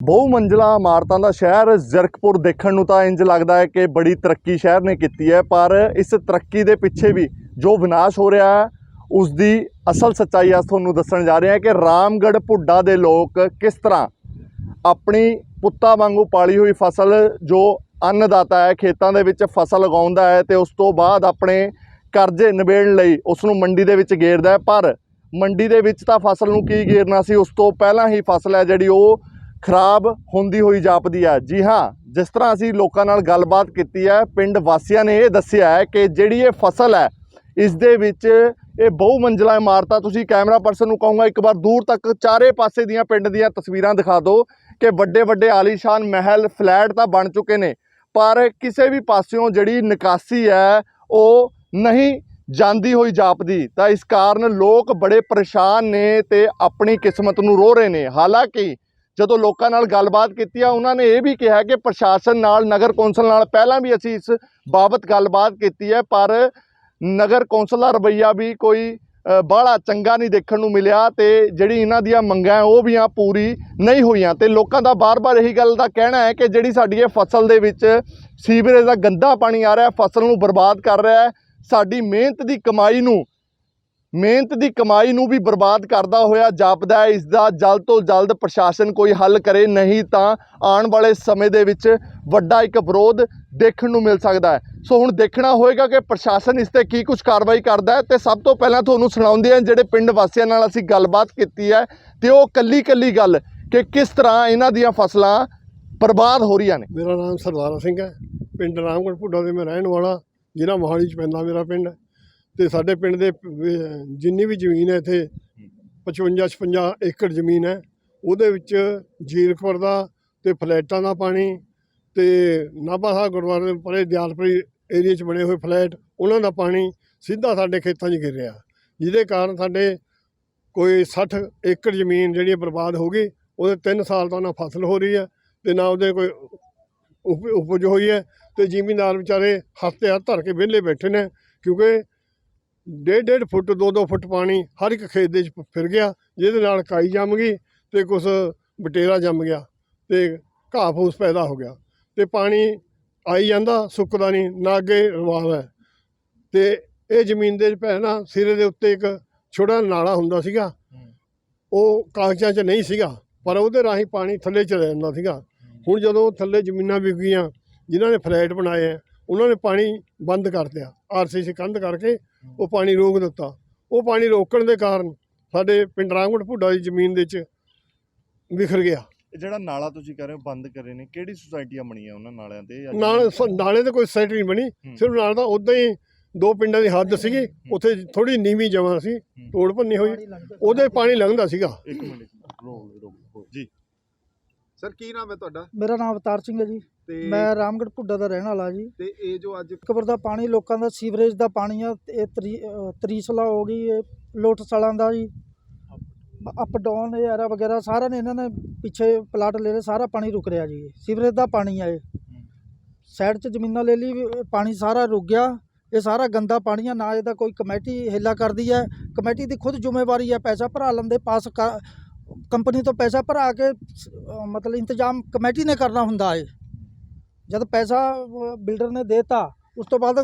ਬਹੁ ਮੰਜ਼ਲਾ ਇਮਾਰਤਾਂ ਦਾ ਸ਼ਹਿਰ ਜ਼ਰਕਪੁਰ ਦੇਖਣ ਨੂੰ ਤਾਂ ਇੰਜ ਲੱਗਦਾ ਹੈ ਕਿ ਬੜੀ ਤਰੱਕੀ ਸ਼ਹਿਰ ਨੇ ਕੀਤੀ ਹੈ, ਪਰ ਇਸ ਤਰੱਕੀ ਦੇ ਪਿੱਛੇ ਵੀ ਜੋ ਵਿਨਾਸ਼ ਹੋ ਰਿਹਾ ਹੈ ਉਸ ਦੀ ਅਸਲ ਸੱਚਾਈ ਅੱਜ ਤੁਹਾਨੂੰ ਦੱਸਣ ਜਾ ਰਹੇ ਹਾਂ ਕਿ ਰਾਮਗੜ੍ਹ ਪੁੱਡਾ ਦੇ ਲੋਕ ਕਿਸ ਤਰ੍ਹਾਂ ਆਪਣੀ ਪੁੱਤਾਂ ਵਾਂਗੂ ਪਾਲੀ ਹੋਈ ਫਸਲ ਜੋ ਅੰਨਦਾਤਾ ਹੈ, ਖੇਤਾਂ ਦੇ ਵਿੱਚ ਫਸਲ ਉਗਾਉਂਦਾ ਹੈ ਤੇ ਉਸ ਤੋਂ ਬਾਅਦ ਆਪਣੇ ਕਰਜ਼ੇ ਨਿਬੇੜਨ ਲਈ ਉਸ ਨੂੰ ਮੰਡੀ ਦੇ ਵਿੱਚ ਗੇਰਦਾ ਹੈ, ਪਰ ਮੰਡੀ ਦੇ ਵਿੱਚ ਤਾਂ ਫਸਲ ਨੂੰ ਕੀ ਗੇਰਨਾ ਸੀ, ਉਸ ਤੋਂ ਪਹਿਲਾਂ ਹੀ ਫਸਲ ਹੈ ਜਿਹੜੀ ਉਹ ਖਰਾਬ ਹੁੰਦੀ ਹੋਈ ਜਾਪਦੀ ਹੈ। ਜੀ ਹਾਂ, ਜਿਸ ਤਰ੍ਹਾਂ ਅਸੀਂ ਲੋਕਾਂ ਨਾਲ ਗੱਲਬਾਤ ਕੀਤੀ ਹੈ, ਪਿੰਡ ਵਾਸੀਆਂ ਨੇ ਇਹ ਦੱਸਿਆ ਹੈ ਕਿ ਜਿਹੜੀ ਇਹ ਫਸਲ ਹੈ, ਇਸ ਦੇ ਵਿੱਚ ਇਹ ਬਹੁ ਮੰਜ਼ਲਾ ਇਮਾਰਤਾਂ, ਤੁਸੀਂ ਕੈਮਰਾ ਪਰਸਨ ਨੂੰ ਕਹੂੰਗਾ, ਇੱਕ ਵਾਰ ਦੂਰ ਤੱਕ ਚਾਰੇ ਪਾਸੇ ਦੀਆਂ ਪਿੰਡ ਦੀਆਂ ਤਸਵੀਰਾਂ ਦਿਖਾ ਦਿਓ ਕਿ ਵੱਡੇ ਵੱਡੇ ਆਲੀਸ਼ਾਨ ਮਹਿਲ, ਫਲੈਟ ਤਾਂ ਬਣ ਚੁੱਕੇ ਨੇ, ਪਰ ਕਿਸੇ ਵੀ ਪਾਸਿਓਂ ਜਿਹੜੀ ਨਿਕਾਸੀ ਹੈ, ਉਹ ਨਹੀਂ ਜਾਂਦੀ ਹੋਈ ਜਾਪਦੀ। ਤਾਂ ਇਸ ਕਾਰਨ ਲੋਕ ਬੜੇ ਪਰੇਸ਼ਾਨ ਨੇ ਤੇ ਆਪਣੀ ਕਿਸਮਤ ਨੂੰ ਰੋ ਰਹੇ ਨੇ। ਹਾਲਾਂਕਿ ਜਦੋਂ ਲੋਕਾਂ ਨਾਲ ਗੱਲਬਾਤ ਕੀਤੀ ਆ, ਉਹਨਾਂ ਨੇ ਇਹ ਵੀ ਕਿਹਾ ਕਿ ਪ੍ਰਸ਼ਾਸਨ ਨਾਲ, ਨਗਰ ਕੌਂਸਲ ਨਾਲ ਪਹਿਲਾਂ ਵੀ ਅਸੀਂ ਇਸ ਬਾਬਤ ਗੱਲਬਾਤ ਕੀਤੀ ਹੈ, ਪਰ ਨਗਰ ਕੌਂਸਲ ਦਾ ਰਵੱਈਆ ਵੀ ਕੋਈ ਬਾਹਲਾ ਚੰਗਾ ਨਹੀਂ ਦੇਖਣ ਨੂੰ ਮਿਲਿਆ ਤੇ ਜਿਹੜੀ ਇਹਨਾਂ ਦੀਆਂ ਮੰਗਾਂ ਉਹ ਵੀ ਆ ਪੂਰੀ ਨਹੀਂ ਹੋਈਆਂ ਤੇ ਲੋਕਾਂ ਦਾ ਬਾਰ-ਬਾਰ ਇਹੀ ਗੱਲ ਦਾ ਕਹਿਣਾ ਹੈ ਕਿ ਜਿਹੜੀ ਸਾਡੀ ਇਹ ਫਸਲ ਦੇ ਵਿੱਚ ਸੀਵਰੇਜ ਦਾ ਗੰਦਾ ਪਾਣੀ ਆ ਰਿਹਾ, ਫਸਲ ਨੂੰ ਬਰਬਾਦ ਕਰ ਰਿਹਾ ਹੈ, ਸਾਡੀ ਮਿਹਨਤ ਦੀ ਕਮਾਈ ਨੂੰ ਮਿਹਨਤ ਦੀ ਕਮਾਈ ਨੂੰ ਵੀ ਬਰਬਾਦ ਕਰਦਾ ਹੋਇਆ ਜਾਪਦਾ ਹੈ, ਇਸ ਦਾ ਜਲਦ ਤੋਂ ਜਲਦ ਪ੍ਰਸ਼ਾਸਨ ਕੋਈ ਹੱਲ ਕਰੇ, ਨਹੀਂ ਤਾਂ ਆਉਣ ਵਾਲੇ ਸਮੇਂ ਦੇ ਵਿੱਚ ਵੱਡਾ ਇੱਕ ਵਿਰੋਧ ਦੇਖਣ ਨੂੰ ਮਿਲ ਸਕਦਾ ਹੈ। ਸੋ ਹੁਣ ਦੇਖਣਾ ਹੋਏਗਾ ਕਿ ਪ੍ਰਸ਼ਾਸਨ ਇਸ ਤੇ ਕੀ ਕੁਝ ਕਾਰਵਾਈ ਕਰਦਾ ਹੈ ਤੇ ਸਭ ਤੋਂ ਪਹਿਲਾਂ ਤੁਹਾਨੂੰ ਸੁਣਾਉਂਦੇ ਹਾਂ ਜਿਹੜੇ ਪਿੰਡ ਵਾਸੀਆਂ ਨਾਲ ਅਸੀਂ ਗੱਲਬਾਤ ਕੀਤੀ ਹੈ ਤੇ ਉਹ ਕੱਲੀ ਕੱਲੀ ਗੱਲ ਕਿ ਕਿਸ ਤਰ੍ਹਾਂ ਇਹਨਾਂ ਦੀਆਂ ਫਸਲਾਂ ਬਰਬਾਦ ਹੋ ਰਹੀਆਂ ਨੇ। ਮੇਰਾ ਨਾਮ ਸਰਦਾਰਾ ਸਿੰਘ ਹੈ, ਪਿੰਡ ਰਾਮਗੜ੍ਹ ਭੁੱਡਾ ਦੇ ਮੈਂ ਰਹਿਣ ਵਾਲਾ, ਜ਼ਿਲ੍ਹਾ ਮੋਹਾਲੀ ਚ ਪੈਂਦਾ ਮੇਰਾ ਪਿੰਡ। ਤੇ ਸਾਡੇ ਪਿੰਡ ਦੇ ਜਿੰਨੀ ਵੀ ਜ਼ਮੀਨ ਹੈ ਇੱਥੇ 55 56 ਏਕੜ ਜ਼ਮੀਨ ਹੈ। ਉਹਦੇ ਵਿੱਚ ਜੀਰਕਪੁਰ ਦਾ ਤੇ ਫਲੈਟਾਂ ਦਾ ਪਾਣੀ ਤੇ ਨਾਭਾ ਸਾਹਿਬ ਗੁਰਦੁਆਰੇ ਦੇ ਪਰੇ ਦਿਆਲਪੁਰੀ ਏਰੀਆ 'ਚ ਬਣੇ ਹੋਏ ਫਲੈਟ, ਉਹਨਾਂ ਦਾ ਪਾਣੀ ਸਿੱਧਾ ਸਾਡੇ ਖੇਤਾਂ 'ਚ ਗਿਰ ਰਿਹਾ। ਜਿਹਦੇ ਕਾਰਨ ਸਾਡੇ ਕੋਈ 60 ਏਕੜ ਜ਼ਮੀਨ ਜਿਹੜੀ ਹੈ ਬਰਬਾਦ ਹੋ ਗਈ। ਉਹਦੇ 3 ਸਾਲ ਤੋਂ ਨਾ ਫਸਲ ਹੋ ਰਹੀ ਹੈ ਤੇ ਨਾ ਉਹਦੇ ਕੋਈ ਉਪ- ਉਪਜ ਹੋਈ ਹੈ ਤੇ ਜ਼ਿਮੀਂਦਾਰ ਵਿਚਾਰੇ ਹੱਥ ਹੱਥ ਧਰ ਕੇ ਵਿਹਲੇ ਬੈਠੇ ਨੇ ਕਿਉਂਕਿ ਡੇਢ ਡੇਢ ਫੁੱਟ ਦੋ ਦੋ ਫੁੱਟ ਪਾਣੀ ਹਰ ਇੱਕ ਖੇਤ ਦੇ ਵਿੱਚ ਫਿਰ ਗਿਆ, ਜਿਹਦੇ ਨਾਲ ਕਾਈ ਜੰਮ ਗਈ ਤੇ ਕੁਛ ਬਟੇਰਾ ਜੰਮ ਗਿਆ ਤੇ ਘਾਹ ਫੂਸ ਪੈਦਾ ਹੋ ਗਿਆ ਤੇ ਪਾਣੀ ਆਈ ਜਾਂਦਾ, ਸੁੱਕਦਾ ਨਹੀਂ, ਨਾ ਅੱਗੇ ਰਵਾਵ ਹੈ। ਤੇ ਇਹ ਜ਼ਮੀਨ ਦੇ ਪਹਿਲਾਂ ਸਿਰੇ ਦੇ ਉੱਤੇ ਇੱਕ ਛੋਟਾ ਨਾਲਾ ਹੁੰਦਾ ਸੀਗਾ। ਉਹ ਕਾਗਜ਼ਾਂ 'ਚ ਨਹੀਂ ਸੀਗਾ, ਪਰ ਉਹਦੇ ਰਾਹੀਂ ਪਾਣੀ ਥੱਲੇ ਚਲਾ ਜਾਂਦਾ ਸੀਗਾ। ਹੁਣ ਜਦੋਂ ਥੱਲੇ ਜ਼ਮੀਨਾਂ ਵਿਕ ਗਈਆਂ, ਜਿਨ੍ਹਾਂ ਨੇ ਫਲੈਟ ਬਣਾਏ ਆ ਉਹਨਾਂ ਨੇ ਪਾਣੀ ਬੰਦ ਕਰ ਦਿਆ ਆਰਸੀਸੀ ਕੰਧ ਕਰਕੇ ਉਹ ਪਾਣੀ ਰੋਕ ਦਿੱਤਾ। ਉਹ ਪਾਣੀ ਰੋਕਣ ਦੇ ਕਾਰਨ ਸਾਡੇ ਪਿੰਡ ਰਾਮਗੜ੍ਹ ਭੁੱਡਾ ਦੀ ਜ਼ਮੀਨ ਦੇ ਵਿੱਚ ਵਿਖਰ ਗਿਆ। ਇਹ ਜਿਹੜਾ ਨਾਲਾ ਤੁਸੀਂ ਕਹਿ ਰਹੇ ਹੋ ਬੰਦ ਕਰੇ ਨੇ ਕਿਹੜੀ ਸੁਸਾਇਟੀਆਂ ਬਣੀਆਂ ਉਹਨਾਂ ਨਾਲਿਆਂ ਤੇ? ਨਾਲ ਨਾਲੇ ਤੇ ਕੋਈ ਸੈਟ ਨਹੀਂ ਬਣੀ। ਸਿਰਫ ਨਾਲ ਦਾ ਉਦਾਂ ਹੀ ਦੋ ਪਿੰਡਾਂ ਦੀ ਹੱਦ ਸੀਗੀ। ਉੱਥੇ ਥੋੜੀ ਨੀਵੀਂ ਜਗ੍ਹਾ ਸੀ। ਤੋੜ ਭੰਨੀ ਹੋਈ। ਉਹਦੇ ਪਾਣੀ ਲੰਘਦਾ ਸੀਗਾ। ਇੱਕ ਮਿੰਟ ਰੋਕ ਰੋਕ ਜੀ। ਸਰ ਕੀ ਨਾਮ ਹੈ ਤੁਹਾਡਾ? ਮੇਰਾ ਨਾਮ ਅਵਤਾਰ ਸਿੰਘ ਹੈ ਜੀ। ਤੇ ਮੈਂ ਰਾਮਗੜ੍ਹ ਭੁੱਡਾ ਦਾ ਰਹਿਣ ਵਾਲਾ ਜੀ। ਤੇ ਇਹ ਜੋ ਅੱਜ ਕਬਰ ਦਾ ਪਾਣੀ ਲੋਕਾਂ ਦਾ ਸੀਵਰੇਜ ਦਾ ਪਾਣੀ ਆ ਇਹ ਤਰੀ ਅਹ ਤਰੀਸਲਾ ਹੋ ਗਈ ਇਹ ਲੋਟ ਸਲਾਂ ਦਾ ਜੀ। ਅਪ ਡਾਊਨ ਇਹ ਐਰਾ ਵਗੈਰਾ ਸਾਰਾ ਨੇ ਇਹਨਾਂ ਨੇ ਪਿੱਛੇ ਪਲਾਟ ਲੈ ਲਏ ਸਾਰਾ ਪਾਣੀ ਰੁਕ ਰਿਹਾ ਜੀ। ਸੀਵਰੇਜ ਦਾ ਪਾਣੀ ਆ ਇਹ। ਸਾਈਡ 'ਚ ਜ਼ਮੀਨਾਂ ਲੈ ਲਈ ਵੀ ਪਾਣੀ ਸਾਰਾ ਰੁਕ ਗਿਆ। ਇਹ ਸਾਰਾ ਗੰਦਾ ਪਾਣੀ ਆ ਨਾ ਇਹਦਾ ਕੋਈ ਕਮੇਟੀ ਹਿੱਲਾ ਕਰਦੀ ਹੈ ਕਮੇਟੀ ਦੀ ਖੁਦ ਜ਼ਿੰਮੇਵਾਰੀ ਹੈ ਪੈਸਾ ਭਰਾ ਲੈਂਦੇ ਪਾਸ ਕਰ ਕੰਪਨੀ ਤੋਂ ਪੈਸਾ ਭਰਾ ਕੇ ਸ- ਅਹ ਮਤਲਬ ਇੰਤਜ਼ਾਮ ਕਮੇਟੀ ਨੇ ਕਰਨਾ ਹੁੰਦਾ ਹੈ ਜਦ ਪੈਸਾ ਬਿਲਡਰ ਨੇ ਦੇਤਾ ਉਸ ਤੋਂ ਬਾਅਦ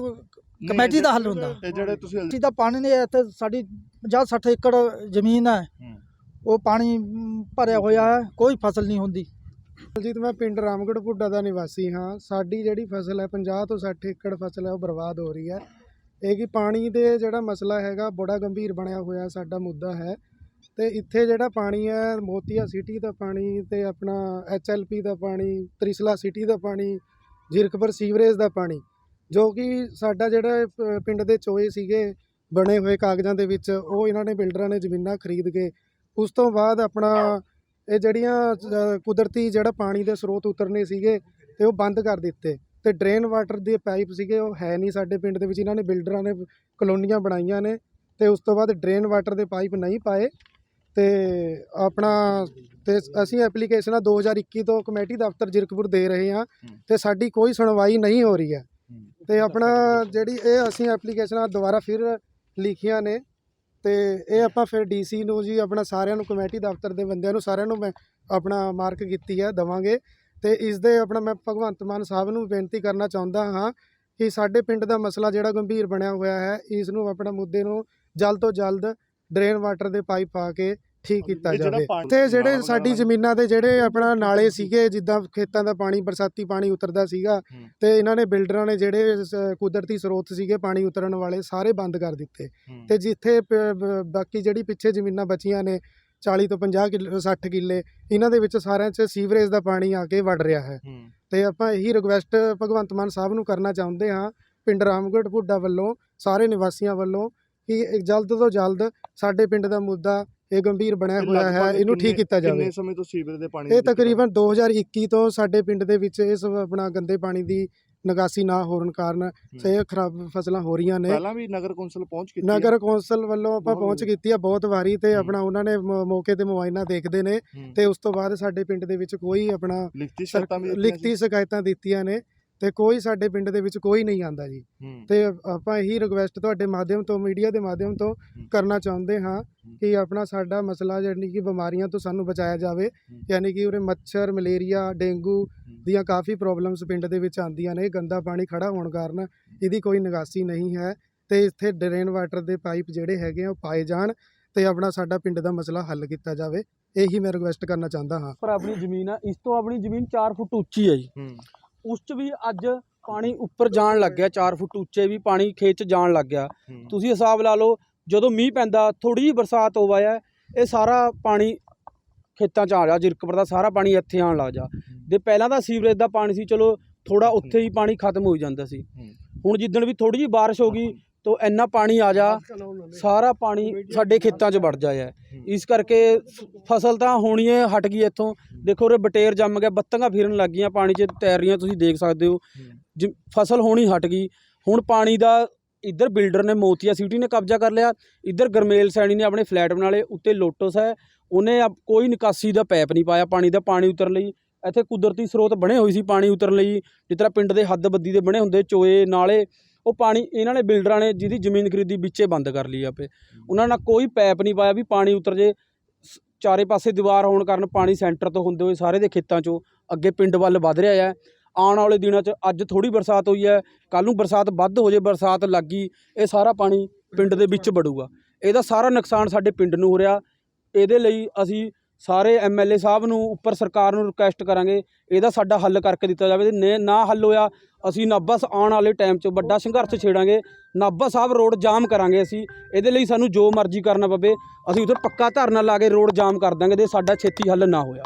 ਕਮੇਟੀ ਦਾ ਹੱਲ ਹੁੰਦਾ। ਤੇ ਜਿਹੜੇ ਤੁਸੀਂ ਅਸੀਂ ਤਾਂ ਪਾਣੀ ਨੇ ਇੱਥੇ ਸਾਡੀ 50 60 ਏਕੜ ਜ਼ਮੀਨ ਹੈ। ਉਹ ਪਾਣੀ ਭਰਿਆ ਹੋਇਆ ਹੈ ਕੋਈ ਫਸਲ ਨਹੀਂ ਹੁੰਦੀ। ਦਲਜੀਤ ਮੈਂ ਪਿੰਡ ਰਾਮਗੜ੍ਹ ਪੁੱਡਾ ਦਾ ਨਿਵਾਸੀ ਹਾਂ। ਸਾਡੀ ਜਿਹੜੀ ਫਸਲ ਹੈ 50 ਤੋਂ 60 ਏਕੜ ਫਸਲ ਹੈ ਉਹ ਬਰਬਾਦ ਹੋ ਰਹੀ ਹੈ। ਇਹ ਕਿ ਪਾਣੀ ਦੇ ਜਿਹੜਾ ਮਸਲਾ ਹੈਗਾ ਬੜਾ ਗੰਭੀਰ ਬਣਿਆ ਹੋਇਆ ਸਾਡਾ ਮੁੱਦਾ ਹੈ। ਤੇ ਇੱਥੇ ਜਿਹੜਾ ਪਾਣੀ ਹੈ ਮੋਤੀਆ ਸਿਟੀ ਦਾ ਪਾਣੀ ਤੇ ਆਪਣਾ ਐਚਐਲਪੀ ਦਾ ਪਾਣੀ ਤ੍ਰਿਸਲਾ ਸਿਟੀ ਦਾ ਪਾਣੀ ਜੀਰਕਪੁਰ ਸੀਵਰੇਜ ਦਾ ਪਾਣੀ ਜੋ ਕਿ ਸਾਡਾ ਜਿਹੜਾ ਪ- ਪਿੰਡ ਦੇ ਚੋਏ ਸੀਗੇ ਬਣੇ ਹੋਏ ਕਾਗਜ਼ਾਂ ਦੇ ਵਿੱਚ ਉਹ ਇਹਨਾਂ ਨੇ ਬਿਲਡਰਾਂ ਨੇ ਜ਼ਮੀਨਾਂ ਖਰੀਦ ਕੇ ਉਸ ਤੋਂ ਬਾਅਦ ਆਪਣਾ ਇਹ ਜਿਹੜੀਆਂ ਅ, ਕੁਦਰਤੀ ਜਿਹੜਾ ਪਾਣੀ ਦੇ ਸਰੋਤ ਉਤਰਨੇ ਸੀਗੇ ਤੇ ਉਹ ਬੰਦ ਕਰ ਦਿੱਤੇ। ਤੇ ਡਰੇਨ ਵਾਟਰ ਦੇ ਪਾਈਪ ਸੀਗੇ ਉਹ ਹੈ ਨਹੀਂ ਸਾਡੇ ਪਿੰਡ ਦੇ ਵਿੱਚ ਇਹਨਾਂ ਨੇ ਬਿਲਡਰਾਂ ਨੇ ਕਲੋਨੀਆਂ ਬਣਾਈਆਂ ਨੇ ਤੇ ਉਸ ਤੋਂ ਬਾਅਦ ਡਰੇਨ ਵਾਟਰ ਦੇ ਪਾਈਪ ਨਹੀਂ ਪਾਏ। ਤੇ ਆਪਣਾ ਤੇ ਅਸੀਂ ਐਪਲੀਕੇਸ਼ਨਾਂ 2021 ਤੋਂ ਕਮੇਟੀ ਦਫ਼ਤਰ ਜਿਰਕਪੁਰ ਦੇ ਰਹੇ ਹਾਂ ਤੇ ਸਾਡੀ ਕੋਈ ਸੁਣਵਾਈ ਨਹੀਂ ਹੋ ਰਹੀ ਹੈ। ਤੇ ਆਪਣਾ ਜਿਹੜੀ ਇਹ ਅਸੀਂ ਐਪਲੀਕੇਸ਼ਨਾਂ ਦੁਬਾਰਾ ਫਿਰ ਲਿਖੀਆਂ ਨੇ ਤੇ ਇਹ ਆਪਾਂ ਫਿਰ ਡੀਸੀ ਨੂੰ ਜੀ ਆਪਣਾ ਸਾਰਿਆਂ ਨੂੰ ਕਮੇਟੀ ਦਫ਼ਤਰ ਦੇ ਬੰਦਿਆਂ ਨੂੰ ਸਾਰਿਆਂ ਨੂੰ ਮੈਂ ਆਪਣਾ ਮਾਰਕ ਕੀਤੀ ਹੈ ਦਵਾਂਗੇ ਤੇ ਇਸ ਦੇ ਆਪਣਾ ਮੈਂ ਭਗਵੰਤ ਮਾਨ ਸਾਹਿਬ ਨੂੰ ਬੇਨਤੀ ਕਰਨਾ ਚਾਹੁੰਦਾ ਹਾਂ ਕਿ ਸਾਡੇ ਪਿੰਡ ਦਾ ਮਸਲਾ ਜਿਹੜਾ ਗੰਭੀਰ ਬਣਿਆ ਹੋਇਆ ਹੈ ਇਸ ਨੂੰ ਆਪਣਾ ਮੁੱਦੇ ਨੂੰ ਜਲਦ ਤੋਂ ਜਲਦ ਡਰੇਨ ਵਾਟਰ ਦੇ ਪਾਈਪ ਪਾ ਕੇ ਠੀਕ ਕੀਤਾ ਜਾਵੇ ਤੇ ਜਿਹੜੇ ਸਾਡੀ ਜ਼ਮੀਨਾਂ ਦੇ ਜਿਹੜੇ ਆਪਣਾ ਨਾਲੇ ਸੀਗੇ ਜਿੱਦਾਂ ਖੇਤਾਂ ਦਾ ਪਾਣੀ ਬਰਸਾਤੀ ਪਾਣੀ ਉਤਰਦਾ ਸੀਗਾ। ਤੇ ਇਹਨਾਂ ਨੇ ਬਿਲਡਰਾਂ ਨੇ ਜਿਹੜੇ ਕੁਦਰਤੀ ਸਰੋਤ ਸੀਗੇ ਪਾਣੀ ਉਤਰਨ ਵਾਲੇ ਸਾਰੇ ਬੰਦ ਕਰ ਦਿੱਤੇ। ਤੇ ਜਿੱਥੇ ਬਾਕੀ ਜਿਹੜੀ ਪਿੱਛੇ ਜ਼ਮੀਨਾਂ ਬਚੀਆਂ ਨੇ 40 ਤੋਂ 50 ਕਿੱਲੇ 60 ਕਿੱਲੇ ਇਹਨਾਂ ਦੇ ਵਿੱਚ ਸਾਰਿਆਂ 'ਚ ਸੀਵਰੇਜ ਦਾ ਪਾਣੀ ਆ ਕੇ ਵੜ ਰਿਹਾ ਹੈ। ਤੇ ਆਪਾਂ ਇਹੀ ਰਿਕਵੈਸਟ ਭਗਵੰਤ ਮਾਨ ਸਾਹਿਬ ਨੂੰ ਕਰਨਾ ਚਾਹੁੰਦੇ ਹਾਂ ਪਿੰਡ ਰਾਮਗੜ੍ਹ ਭੁੱਡਾ ਵੱਲੋਂ ਸਾਰੇ ਨਿਵਾਸੀਆਂ ਵੱਲੋਂ ਕਿ ਜਲਦ ਤੋਂ ਜਲਦ ਸਾਡੇ ਪਿੰਡ ਦਾ ਮੁੱਦਾ ਇਹ ਗੰਭੀਰ ਬਣਿਆ ਹੋਇਆ ਹੈ ਇਹਨੂੰ ਠੀਕ ਕੀਤਾ ਜਾਵੇ ਕਿੰਨੇ ਸਮੇਂ ਤੋਂ ਸੀਵਰੇਜ ਦੇ ਪਾਣੀ ਇਹ ਤਕਰੀਬਨ 2021 ਤੋਂ ਸਾਡੇ ਪਿੰਡ ਦੇ ਵਿੱਚ ਇਸ ਆਪਣਾ ਗੰਦੇ ਪਾਣੀ ਦੀ ਨਿਕਾਸੀ ਨਾ ਹੋਣ ਕਾਰਨ ਸੇ ਖਰਾਬ ਫਸਲਾਂ ਹੋ ਰਹੀਆਂ ਨੇ ਪਹਿਲਾਂ ਵੀ ਨਗਰ ਕੌਂਸਲ ਪਹੁੰਚ ਕੀਤੀ। ਨਗਰ ਕੌਂਸਲ ਵੱਲੋਂ ਆਪਾਂ ਪਹੁੰਚ। ਕੀਤੀ ਆ ਬਹੁਤ ਵਾਰੀ ਤੇ। ਆਪਣਾ ਉਹਨਾਂ ਨੇ ਮੌਕੇ ਤੇ ਮੁਆਇਨਾ ਦੇਖਦੇ ਨੇ। ਤੇ ਉਸ ਤੋਂ ਬਾਅਦ ਸਾਡੇ ਪਿੰਡ ਦੇ ਵਿੱਚ ਕੋਈ ਆਪਣਾ ਲਿਖਤੀ ਸ਼ਿਕਾਇਤਾਂ ਦਿੱਤੀਆਂ ਨੇ ਤੇ ਕੋਈ ਸਾਡੇ ਪਿੰਡ ਦੇ ਵਿੱਚ ਕੋਈ ਨਹੀਂ ਆਂਦਾ ਜੀ। ਤੇ ਆਪਾਂ ਇਹੀ ਰਿਕਵੈਸਟ ਤੁਹਾਡੇ ਮਾਧਿਅਮ ਤੋਂ ਮੀਡੀਆ ਦੇ ਮਾਧਿਅਮ ਤੋਂ ਕਰਨਾ ਚਾਹੁੰਦੇ ਹਾਂ ਕਿ ਆਪਣਾ ਸਾਡਾ ਮਸਲਾ ਯਾਨੀ ਕਿ ਬਿਮਾਰੀਆਂ ਤੋਂ ਸਾਨੂੰ ਬਚਾਇਆ ਜਾਵੇ। ਯਾਨੀ ਕਿ ਉਰੇ ਮੱਛਰ ਮਲੇਰੀਆ ਡੇਂਗੂ ਦੀਆਂ ਕਾਫੀ ਪ੍ਰੋਬਲਮਸ ਪਿੰਡ ਦੇ ਵਿੱਚ ਆਉਂਦੀਆਂ ਨੇ। ਗੰਦਾ ਪਾਣੀ ਖੜਾ ਹੋਣ ਕਾਰਨ ਇਹਦੀ ਕੋਈ ਨਿਕਾਸੀ ਨਹੀਂ ਹੈ ਤੇ ਇੱਥੇ ਡਰੇਨ ਵਾਟਰ ਦੇ ਪਾਈਪ ਜਿਹੜੇ ਹੈਗੇ ਆ ਉਹ ਪਾਏ ਜਾਣ ਤੇ ਆਪਣਾ ਸਾਡਾ ਪਿੰਡ ਦਾ ਮਸਲਾ ਹੱਲ ਕੀਤਾ ਜਾਵੇ। ਇਹੀ ਮੈਂ ਰਿਕਵੈਸਟ ਕਰਨਾ ਚਾਹੁੰਦਾ ਹਾਂ। ਪਰ ਆਪਣੀ ਜ਼ਮੀਨ ਆ ਇਸ ਤੋਂ ਆਪਣੀ ਜ਼ਮੀਨ 4 ਫੁੱਟ ਉੱਚੀ ਹੈ ਜੀ। ਹੂੰ। ਉਸ 'ਚ ਵੀ ਅੱਜ ਪਾਣੀ ਉੱਪਰ ਜਾਣ ਲੱਗ ਗਿਆ 4 ਫੁੱਟ ਉੱਚੇ ਵੀ ਪਾਣੀ ਖੇਤ 'ਚ ਜਾਣ ਲੱਗ ਗਿਆ। ਤੁਸੀਂ ਹਿਸਾਬ ਲਾ ਲਓ ਜਦੋਂ ਮੀਂਹ ਪੈਂਦਾ ਥੋੜੀ ਜਿਹੀ ਬਰਸਾਤ ਹੋਵਾ ਹੈ ਇਹ ਸਾਰਾ ਪਾਣੀ ਖੇਤਾਂ 'ਚ ਆ ਜਾ ਜਿਰਕਪੁਰ ਦਾ ਸਾਰਾ ਪਾਣੀ ਇੱਥੇ ਆਉਣ ਲੱਗ ਜਾ। ਦੇ ਪਹਿਲਾਂ ਤਾਂ ਸੀਵਰੇਜ ਦਾ ਪਾਣੀ ਸੀ ਚਲੋ ਥੋੜਾ ਉੱਥੇ ਹੀ ਪਾਣੀ ਖਤਮ ਹੋ ਜਾਂਦਾ ਸੀ। ਹੁਣ ਜਿੱਦਣ ਵੀ ਥੋੜੀ ਜਿਹੀ ਬਾਰਿਸ਼ ਹੋ ਗਈ ਤਾਂ ਇੰਨਾ ਪਾਣੀ ਆ ਜਾ ਸਾਰਾ ਪਾਣੀ ਸਾਡੇ ਖੇਤਾਂ 'ਚ ਵੜ ਜਾਇਆ। ਇਸ ਕਰਕੇ ਫਸਲ ਤਾਂ ਹੋਣੀ ਹੈ ਹਟ ਗਈ ਇੱਥੋਂ। ਦੇਖੋ ਉਰੇ ਬਟੇਰ ਜੰਮ ਗਿਆ ਬੱਤੀਆਂ ਫਿਰਨ ਲੱਗ ਗਈਆਂ ਪਾਣੀ 'ਚ ਤੈਰ ਰਹੀਆਂ ਤੁਸੀਂ ਦੇਖ ਸਕਦੇ ਹੋ। ਜਿ- ਫਸਲ ਹੋਣੀ ਹਟ ਗਈ। ਹੁਣ ਪਾਣੀ ਦਾ ਇੱਧਰ ਬਿਲਡਰ ਨੇ ਮੋਤੀਆ ਸਿਟੀ ਨੇ ਕਬਜ਼ਾ ਕਰ ਲਿਆ। ਇੱਧਰ ਗਰਮੇਲ ਸੈਣੀ ਨੇ ਆਪਣੇ ਫਲੈਟ ਬਣਾ ਲਏ ਉੱਤੇ ਲੋਟਸ ਹੈ। ਉਹਨੇ ਅਬ ਕੋਈ ਨਿਕਾਸੀ ਦਾ ਪੈਪ ਨਹੀਂ ਪਾਇਆ ਪਾਣੀ ਦਾ ਪਾਣੀ ਉਤਰ ਲਈ। ਇੱਥੇ ਕੁਦਰਤੀ ਸਰੋਤ ਬਣੇ ਹੋਏ ਸੀ ਪਾਣੀ ਉਤਰਨ ਲਈ। ਜਿਸ ਤਰ੍ਹਾਂ ਪਿੰਡ ਦੇ ਹੱਦ ਬੱਦੀ ਦੇ ਬਣੇ ਹੁੰਦੇ ਚੋਏ ਨਾਲੇ ਉਹ ਪਾਣੀ ਇਹਨਾਂ ਨੇ ਬਿਲਡਰਾਂ ਨੇ ਜਿਹਦੀ ਜ਼ਮੀਨ ਖਰੀਦੀ ਵਿੱਚੇ ਬੰਦ ਕਰ ਲਈ ਆਪੇ। ਉਹਨਾਂ ਨਾਲ ਕੋਈ ਪੈਪ ਨਹੀਂ ਪਾਇਆ ਵੀ ਪਾਣੀ ਉਤਰ ਜੇ। ਚਾਰੇ ਪਾਸੇ ਦੀਵਾਰ ਹੋਣ ਕਾਰਨ ਪਾਣੀ ਸੈਂਟਰ ਤੋਂ ਹੁੰਦੇ ਹੋਏ ਸਾਰੇ ਦੇ ਖੇਤਾਂ 'ਚੋਂ ਅੱਗੇ ਪਿੰਡ ਵੱਲ ਵੱਧ ਰਿਹਾ ਹੈ। ਆਉਣ ਵਾਲੇ ਦਿਨਾਂ 'ਚ ਅੱਜ ਥੋੜੀ ਬਰਸਾਤ ਹੋਈ ਹੈ। ਕੱਲ ਨੂੰ ਬਰਸਾਤ ਵੱਧ ਹੋ ਜੇ, ਬਰਸਾਤ ਲੱਗ ਗਈ, ਇਹ ਸਾਰਾ ਪਾਣੀ ਪਿੰਡ ਦੇ ਵਿੱਚ ਵੜੂਗਾ। ਇਹਦਾ ਸਾਰਾ ਨੁਕਸਾਨ ਸਾਡੇ ਪਿੰਡ ਨੂੰ ਹੋ ਰਿਹਾ। ਇਹਦੇ ਲਈ ਅਸੀਂ ਸਾਰੇ ਐਮਐਲਏ ਸਾਹਿਬ ਨੂੰ ਉੱਪਰ ਸਰਕਾਰ ਨੂੰ ਰਿਕੁਐਸਟ ਕਰਾਂਗੇ, ਇਹਦਾ ਸਾਡਾ ਹੱਲ ਕਰਕੇ ਦਿੱਤਾ ਜਾਵੇ ਤੇ ਨੇ ਨਾ ਹੱਲ ਹੋਇਆ, ਅਸੀਂ ਨਾਭਾ ਆਉਣ ਵਾਲੇ ਟਾਈਮ 'ਚ ਵੱਡਾ ਸੰਘਰਸ਼ ਛੇੜਾਂਗੇ, ਨਾਭਾ ਸਾਹਿਬ ਰੋਡ ਜਾਮ ਕਰਾਂਗੇ ਅਸੀਂ, ਇਹਦੇ ਲਈ ਸਾਨੂੰ ਜੋ ਮਰਜ਼ੀ ਕਰਨਾ ਪਵੇ, ਅਸੀਂ ਉੱਥੇ ਪੱਕਾ ਧਰਨਾ ਲਾ ਕੇ ਰੋਡ ਜਾਮ ਕਰ ਦਾਂਗੇ ਤੇ ਸਾਡਾ ਛੇਤੀ ਹੱਲ ਨਾ ਹੋਇਆ।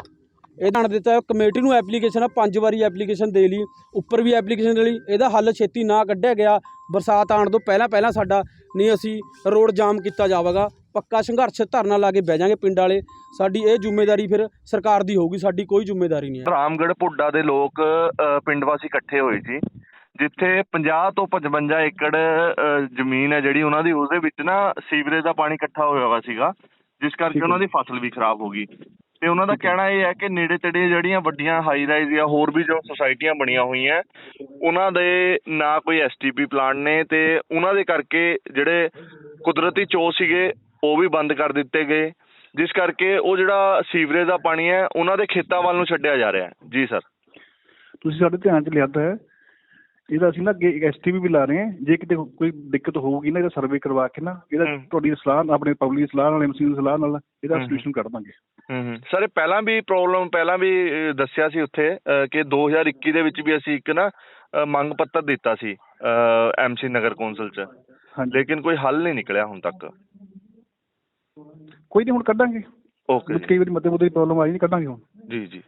ਇਹ ਤਾਂ ਦਿੱਤਾ ਕਮੇਟੀ ਨੂੰ ਐਪਲੀਕੇਸ਼ਨ ਆ, ਪੰਜ ਵਾਰੀ ਐਪਲੀਕੇਸ਼ਨ ਦੇ ਲਈ, ਉੱਪਰ ਵੀ ਐਪਲੀਕੇਸ਼ਨ ਦੇ ਲਈ, ਇਹਦਾ ਹੱਲ ਛੇਤੀ ਨਾ ਕੱਢਿਆ ਗਿਆ, ਬਰਸਾਤ ਆਉਣ ਤੋਂ ਪਹਿਲਾਂ ਪਹਿਲਾਂ ਸਾਡਾ, ਨਹੀਂ ਅਸੀਂ ਰੋਡ ਜਾਮ ਕੀਤਾ ਜਾਵੇਗਾ। ਪੱਕਾ ਸੰਘਰਸ਼ ਧਰਨਾ ਲਾ ਕੇ ਬਹਿ ਜਾਾਂਗੇ ਪਿੰਡ ਵਾਲੇ ਸਾਡੀ ਇਹ ਜ਼ਿੰਮੇਵਾਰੀ ਫਿਰ ਸਰਕਾਰ ਦੀ ਹੋਊਗੀ ਸਾਡੀ ਕੋਈ ਜ਼ਿੰਮੇਵਾਰੀ ਨਹੀਂ ਹੈ। ਰਾਮਗੜ੍ਹ ਪੁੱਡਾ ਦੇ ਲੋਕ ਪਿੰਡ ਵਾਸੀ ਇਕੱਠੇ ਹੋਏ ਸੀ ਜਿੱਥੇ 50 ਤੋਂ 55 ਏਕੜ ਜ਼ਮੀਨ ਹੈ ਜਿਹੜੀ ਉਹਨਾਂ ਦੀ ਉਹਦੇ ਵਿੱਚ ਨਾ ਸੀਵਰੇਜ ਦਾ ਪਾਣੀ ਇਕੱਠਾ ਹੋਇਆ ਹੋਇਆ ਸੀਗਾ ਜਿਸ ਕਰਕੇ ਉਹਨਾਂ ਦੀ ਫਸਲ ਵੀ ਖਰਾਬ ਹੋ ਗਈ। ਤੇ ਉਹਨਾਂ ਦਾ ਕਹਿਣਾ ਇਹ ਹੈ ਕਿ ਨੇੜੇ ਤੇੜੇ ਜਿਹੜੀਆਂ ਵੱਡੀਆਂ ਹਾਈ ਰਾਈਜ਼ ਜਾਂ ਹੋਰ ਵੀ ਜੋ ਸੁਸਾਇਟੀਆਂ ਬਣੀਆਂ ਹੋਈਆਂ ਉਹਨਾਂ ਦੇ ਨਾ ਕੋਈ ਐਸਟੀਪੀ ਪਲਾਂਟ ਨੇ ਤੇ ਉਹਨਾਂ ਦੇ ਕਰਕੇ ਜਿਹੜੇ ਕੁਦਰਤੀ ਚੋ ਸੀਗੇ ਉਹ ਵੀ ਬੰਦ ਕਰ ਦਿੱਤੇ ਗਏ। ਜਿਸ ਕਰਕੇ ਉਹ ਜਿਹੜਾ ਸੀਵਰੇਜ ਦਾ ਪਾਣੀ ਹੈ ਉਹਨਾਂ ਦੇ ਖੇਤਾਂ ਵੱਲ ਨੂੰ ਛੱਡਿਆ ਜਾ ਰਿਹਾ ਹੈ। ਜੀ ਸਰ। ਤੁਸੀਂ ਸਾਡੇ ਧਿਆਨ 'ਚ ਲਿਆਦਾ ਹੈ। ਇਹਦਾ ਅਸੀਂ ਨਾ ਅੱਗੇ ਐਸਟੀਵੀ ਵੀ ਲਾ ਰਹੇ ਹਾਂ। ਜੇ ਕਿਤੇ ਕੋਈ ਦਿੱਕਤ ਹੋਊਗੀ ਨਾ ਇਹਦਾ ਸਰਵੇ ਕਰਵਾ ਕੇ ਨਾ ਇਹਦਾ। ਤੁਹਾਡੀ ਸਲਾਹ ਆਪਣੇ ਪਬਲਿਕ ਸਲਾਹ ਨਾਲ ਐਮਸੀ ਦੀ ਸਲਾਹ ਨਾਲ ਇਹਦਾ। ਸੋਲੂਸ਼ਨ ਕੱਢ ਦਾਂਗੇ। ਹੂੰ ਸਰ ਇਹ ਪਹਿਲਾਂ ਵੀ ਪ੍ਰੋਬਲਮ ਪਹਿਲਾਂ ਵੀ ਦੱਸਿਆ ਸੀ ਉੱਥੇ ਕਿ 2021 ਦੇ ਵਿੱਚ ਵੀ ਅਸੀਂ ਇੱਕ ਨਾ ਮੰਗ ਪੱਤਰ ਦਿੱਤਾ ਸੀ ਐਮਸੀ ਨਗਰ ਕੌਂਸਲ 'ਚ। ਲੇਕਿਨ ਕੋਈ ਹੱਲ ਨਹੀਂ ਨਿਕਲਿਆ ਹੁਣ ਤੱਕ। ਕੋਈ ਨਹੀਂ ਹੁਣ ਕੱਢਾਂਗੇ। ਓਕੇ ਵਿੱਚ ਕਈ ਵਾਰੀ ਮੱਦੇ ਮੁੱਦੇ ਦੀ ਪ੍ਰੋਬਲਮ ਆਈ ਨਹੀਂ ਕੱਢਾਂਗੇ ਹੁਣ। ਜੀ ਜੀ।